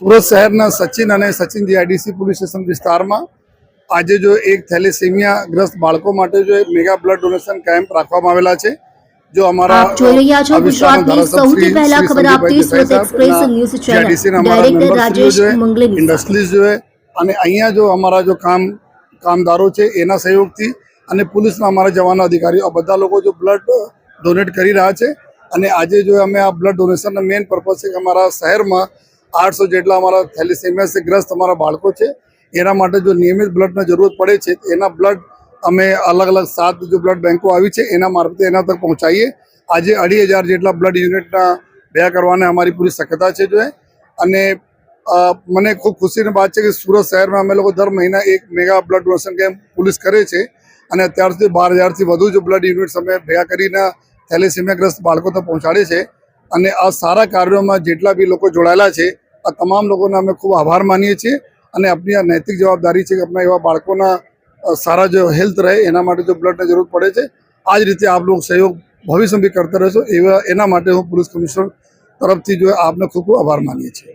સુરત શહેરના સચિન અને Sachin GIDC police station વિસ્તારમાં આજે જો એક થેલેસેમિયા ગ્રસ્ત બાળકો માટે જો એક મેગા બ્લડ ડોનેશન કેમ્પ રાખવામાં આવેલા છે જો અમારા આપ જોઈ રહ્યા છો ગુજરાતની સૌથી પહેલા ખબર આપતી Surat express news channel director Rajesh મંગલેની industries જો અને અહીંયા જો અમારા જો કામ કામદારો છે એના સહયોગથી અને પોલીસના અમારા જવાનો અધિકારીઓ આ બધા લોકો જો બ્લડ ડોનેટ કરી રહ્યા છે. અને આજે જો અમે આ બ્લડ ડોનેશનનો મેઇન પર્પઝ છે કે અમારા શહેરમાં આઠસો જેટલા અમારા થેલિસેમિયાથી ગ્રસ્ત અમારા બાળકો છે. એના માટે જો નિયમિત બ્લડની જરૂરત પડે છે એના બ્લડ અમે અલગ અલગ સાત જો બ્લડ બેંકો આવી છે, એના મારફતે એના તક પહોંચાડીએ. આજે અઢી હજાર જેટલા બ્લડ યુનિટના ભેગા કરવાને અમારી પૂરી શક્યતા છે, જો અને મને ખૂબ ખુશીની વાત છે કે સુરત શહેરમાં અમે લોકો દર મહિના એક mega blood donation camp police કરે છે. અને અત્યાર સુધી બાર હજારથી વધુ જો બ્લડ યુનિટ્સ અમે ભેગા કરીને થેલેસેમિયાગ્રસ્ત બાળકો તો પહોંચાડે છે. અને આ સારા કાર્યોમાં જેટલા બી લોકો જોડાયેલા છે, આ તમામ લોકોને અમે ખૂબ આભાર માનીએ છીએ અને આપણી આ નૈતિક જવાબદારી છે કે આપણા એવા બાળકોના સારા જો હેલ્થ રહે, એના માટે જો બ્લડની જરૂર પડે છે. આ જ રીતે આપ લોકો સહયોગ ભવિષ્યમાં બી કરતા રહેશો, એવા, એના માટે હું પોલીસ કમિશનર તરફથી જો આપને ખૂબ ખૂબ આભાર માનીએ છીએ.